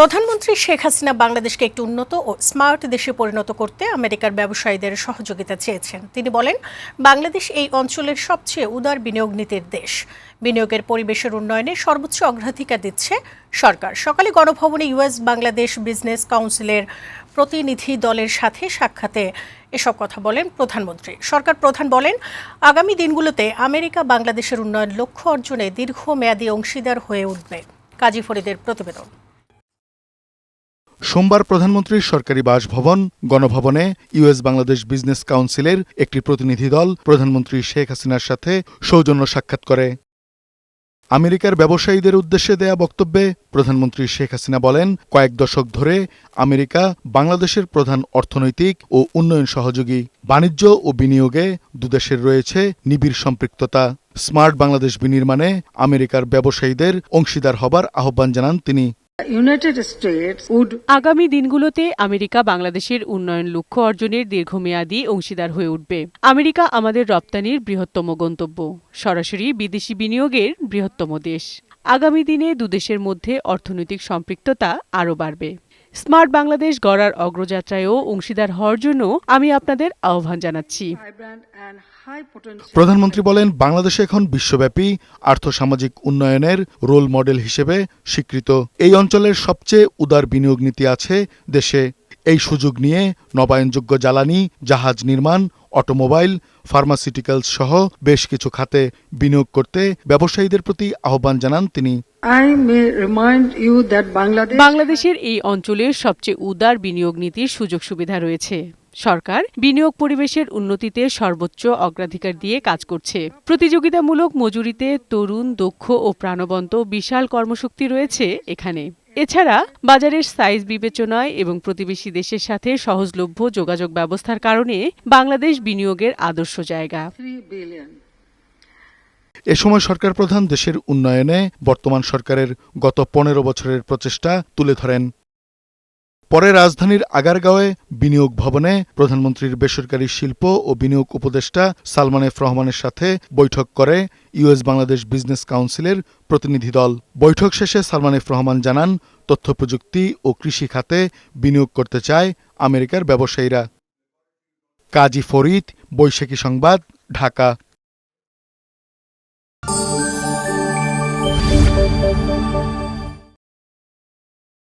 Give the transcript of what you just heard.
প্রধানমন্ত্রী শেখ হাসিনা বাংলাদেশকে একটি উন্নত ও স্মার্ট দেশে পরিণত করতে আমেরিকার ব্যবসায়ীদের সহযোগিতা চেয়েছেন। তিনি বলেন, বাংলাদেশ এই অঞ্চলের সবচেয়ে উদার বিনিয়োগ নীতির দেশ। বিনিয়োগের পরিবেশের উন্নয়নে সর্বোচ্চ অগ্রাধিকার দিচ্ছে সরকার। সকালে গণভবনে ইউএস বাংলাদেশ বিজনেস কাউন্সিলের প্রতিনিধি দলের সাথে সাক্ষাতে এসব কথা বলেন প্রধানমন্ত্রী। সরকার প্রধান বলেন, আগামী দিনগুলোতে আমেরিকা বাংলাদেশের উন্নয়ন লক্ষ্য অর্জনে দীর্ঘমেয়াদী অংশীদার হয়ে উঠবে। কাজী ফরিদের প্রতিবেদন। সোমবার প্রধানমন্ত্রীর সরকারি বাসভবন, গণভবনে ইউএস বাংলাদেশ বিজনেস কাউন্সিলের একটি প্রতিনিধি দল প্রধানমন্ত্রী শেখ হাসিনার সাথে সৌজন্য সাক্ষাৎ করে। আমেরিকার ব্যবসায়ীদের উদ্দেশ্যে দেয়া বক্তব্যে প্রধানমন্ত্রী শেখ হাসিনা বলেন, কয়েক দশক ধরে আমেরিকা বাংলাদেশের প্রধান অর্থনৈতিক ও উন্নয়ন সহযোগী, বাণিজ্য ও বিনিয়োগে দুদেশের রয়েছে নিবিড় সম্পৃক্ততা। স্মার্ট বাংলাদেশ বিনির্মাণে আমেরিকার ব্যবসায়ীদের অংশীদার হবার আহ্বান জানান তিনি। আগামী দিনগুলোতে আমেরিকা বাংলাদেশের উন্নয়ন লক্ষ্য অর্জনের দীর্ঘমেয়াদী অংশীদার হয়ে উঠবে। আমেরিকা আমাদের রপ্তানির বৃহত্তম গন্তব্য, সরাসরি বিদেশি বিনিয়োগের বৃহত্তম দেশ। আগামী দিনে দুদেশের মধ্যে অর্থনৈতিক সম্পৃক্ততা আরও বাড়বে। স্মার্ট বাংলাদেশ গড়ার অগ্রযাত্রায়ও অংশীদার হওয়ার জন্য আমি আপনাদের আহ্বান জানাচ্ছি। প্রধানমন্ত্রী বলেন, বাংলাদেশে এখন বিশ্বব্যাপী আর্থসামাজিক উন্নয়নের রোল মডেল হিসেবে স্বীকৃত। এই অঞ্চলের সবচেয়ে উদার বিনিয়োগ নীতি আছে দেশে। এই সুযোগ নিয়ে নবায়নযোগ্য জ্বালানি, জাহাজ নির্মাণ, অটোমোবাইল, ফার্মাসিউটিক্যালস সহ বেশ কিছু খাতে বিনিয়োগ করতে ব্যবসায়ীদের প্রতি আহ্বান জানান তিনি। বাংলাদেশের এই অঞ্চলের সবচেয়ে উদার বিনিয়োগ নীতির সুযোগ সুবিধা রয়েছে। সরকার বিনিয়োগ পরিবেশের উন্নতিতে সর্বোচ্চ অগ্রাধিকার দিয়ে কাজ করছে। প্রতিযোগিতামূলক মজুরিতে তরুণ দক্ষ ও প্রাণবন্ত বিশাল কর্মশক্তি রয়েছে এখানে। এছাড়া বাজারের সাইজ বিবেচনায় এবং প্রতিবেশী দেশের সাথে সহজলভ্য যোগাযোগ ব্যবস্থার কারণে বাংলাদেশ বিনিয়োগের আদর্শ জায়গা। 3 billion. এ সময় সরকার প্রধান দেশের উন্নয়নে বর্তমান সরকারের গত পনেরো বছরের প্রচেষ্টা তুলে ধরেন। পরে রাজধানীর আগারগাঁওয়ে বিনিয়োগ ভবনে প্রধানমন্ত্রীর বেসরকারি শিল্প ও বিনিয়োগ উপদেষ্টা সালমান এফ রহমানের সাথে বৈঠক করে ইউএস বাংলাদেশ বিজনেস কাউন্সিলের প্রতিনিধি দল। বৈঠক শেষে সালমান এফ রহমান জানান, তথ্য প্রযুক্তি ও কৃষি খাতে বিনিয়োগ করতে চায় আমেরিকার ব্যবসায়ীরা। কাজী ফরিদ, বৈশাখী সংবাদ, ঢাকা।